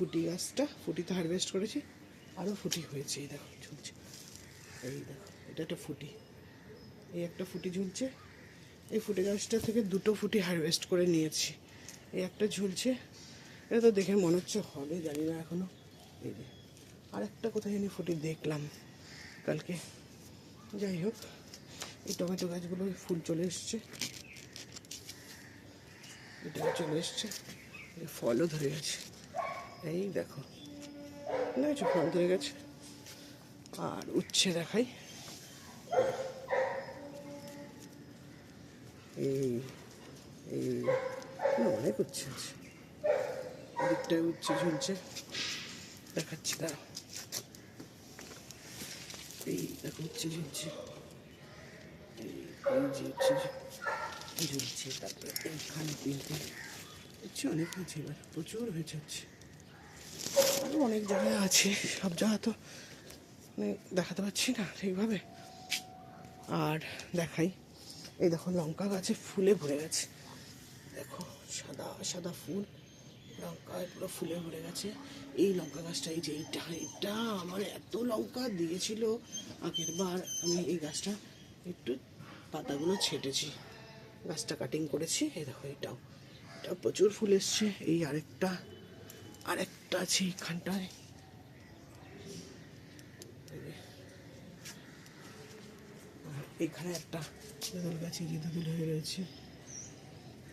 ফুটি গাছটা ফুটিতে হারভেস্ট করেছি। আরও ফুটি হয়েছে, এই দেখো, ঝুলছে। এই দেখো, এটা একটা ফুটি। এই একটা ফুটি ঝুলছে। এই ফুটি গাছটা থেকে দুটো ফুটি হারভেস্ট করে নিয়েছি। এই একটা ঝুলছে। এটা তো দেখে মনে হচ্ছে হবে, জানি না এখনও এই যে আর একটা কোথায় জানি ফুটি দেখলাম কালকে। যাই হোক, এই টমেটো গাছগুলো ফুল চলে এসছে। এটা চলে এসছে। ফলও ধরে গেছে এই দেখো। দেখেছ ফল ধরে গেছে। আর উচ্ছে দেখাই। এই এই না, অনেক উচ্ছে আছে। দিকটায় উচ্ছে ঝুলছে। দেখাচ্ছি দাঁড়া এই দেখো উচ্ছে ঝুলছে। এই যে উচ্ছে ঝুলছে তারপরে এইখানে তিনটে। উচ্ছে অনেক হয়েছে এবার প্রচুর হয়েছে হচ্ছে আরও অনেক জায়গায় আছে, সব জায়গা তো মানে দেখাতে পারছি না ঠিকভাবে আর দেখাই, এই দেখো লঙ্কা গাছে ফুলে ভরে গেছে। দেখো, সাদা সাদা ফুল লঙ্কায় পুরো ফুলে ভরে গেছে। এই লঙ্কা গাছটা, এই যে এইটা, এটা আমার এত লঙ্কা দিয়েছিল। আগের বার আমি এই গাছটা একটু পাতাগুলো ছেটেছি। গাছটা কাটিং করেছি, এই দেখো এটাও। এটা প্রচুর ফুল এসছে, এই আরেকটা আরেকটা আছে এইখানটায়। আর এইখানে একটা তেঁতুল গাছে যে তেঁতুল হয়ে রয়েছে।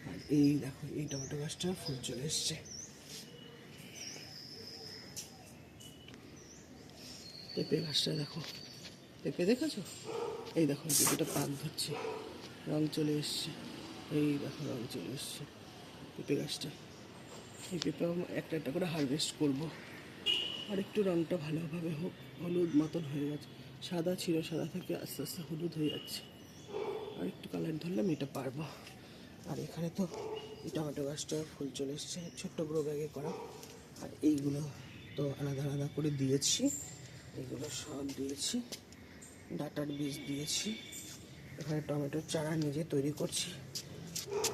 আর এই দেখো, এই টমেটো গাছটা ফুল চলে এসছে। পেঁপে গাছটা দেখো। পেঁপে দেখেছ? এই দেখো পেঁপেটা পাক ধরছে। রং চলে এসছে। এই দেখো, রং চলে এসছে। পেঁপে গাছটা। এই পেঁপে একটা একটা করে হারভেস্ট করব। আর একটু রংটা ভালোভাবে হোক, হলুদ মতন হয়ে গেছে। সাদা ছিল, সাদা থেকে আস্তে আস্তে হলুদ হয়ে যাচ্ছে। আর একটু কালার ধরলাম এটা পারব। আর এখানে তো এই টমেটো গাছটা ফুল চলে এসছে, ছোট্ট গ্রো ব্যাগে করা। আর এইগুলো তো আলাদা আলাদা করে দিয়েছি। এগুলো সব দিয়েছি, ডাটার বীজ দিয়েছি। এখানে টমেটোর চারা নিজে তৈরি করছি।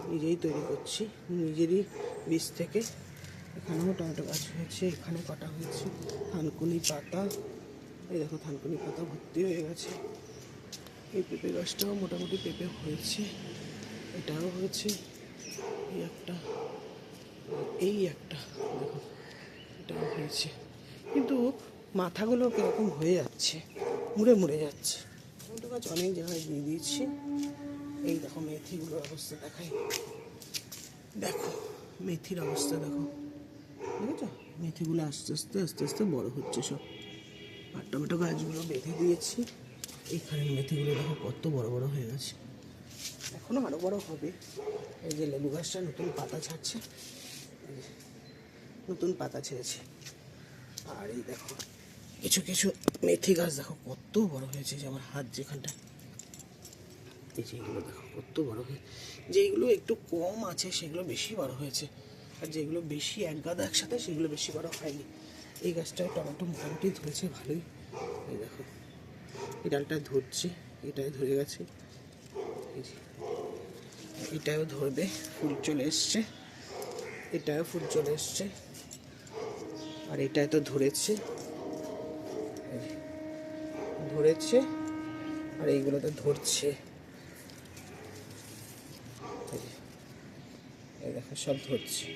নিজেই তৈরি করছি, নিজেরই বীজ থেকে। এখানেও টমেটো গাছ হয়েছে, এখানে কাটা হয়েছে, থানকুনি পাতা। এই দেখো, থানকুনি পাতা ভর্তি হয়ে গেছে। এই পেঁপে গাছটাও মোটামুটি পেঁপে হয়েছে, এটাও হয়েছে। এই একটা এই একটা, দেখো, এটাও হয়েছে। কিন্তু মাথাগুলো কীরকম হয়ে যাচ্ছে, মুড়ে মুড়ে যাচ্ছে। টমেটো গাছ অনেক জায়গায় দিয়ে দিয়েছি। এই দেখো মেথিগুলোর অবস্থা, দেখাই। দেখো, মেথির অবস্থা, দেখো। দেখেছ? মেথিগুলো আস্তে আস্তে আস্তে আস্তে বড় হচ্ছে সব। আর টমেটো গাছগুলো বেঁধে দিয়েছি। এইখানের মেথিগুলো দেখো কত বড় বড় হয়ে গেছে। এখনও আরও বড় হবে। এই যে লেবু গাছটা নতুন পাতা ছাড়ছে। নতুন পাতা ছেড়েছে। আর এই দেখো, কিছু কিছু মেথি গাছ দেখো কত বড় হয়েছে যে আমার হাত যেখানটা যে এগুলো দেখো কত বড় হয়ে যেগুলো একটু কম আছে, সেগুলো বেশি বড় হয়েছে। আর যেগুলো বেশি এক গাদা একসাথে, সেগুলো বেশি বড় হয়নি। এই গাছটায় টমেটো মোটামুটি ধরেছে, ভালোই। এই দেখো, এই ডালটা ধরছে এটাই ধরে গেছে। এটাও ধরবে, ফুল চলে এসছে। এটাও ফুল চলে এসছে। আর এটাই তো ধরেছে। ধরেছে, আর এইগুলো তো ধরছে। এই দেখো সব ধরছে।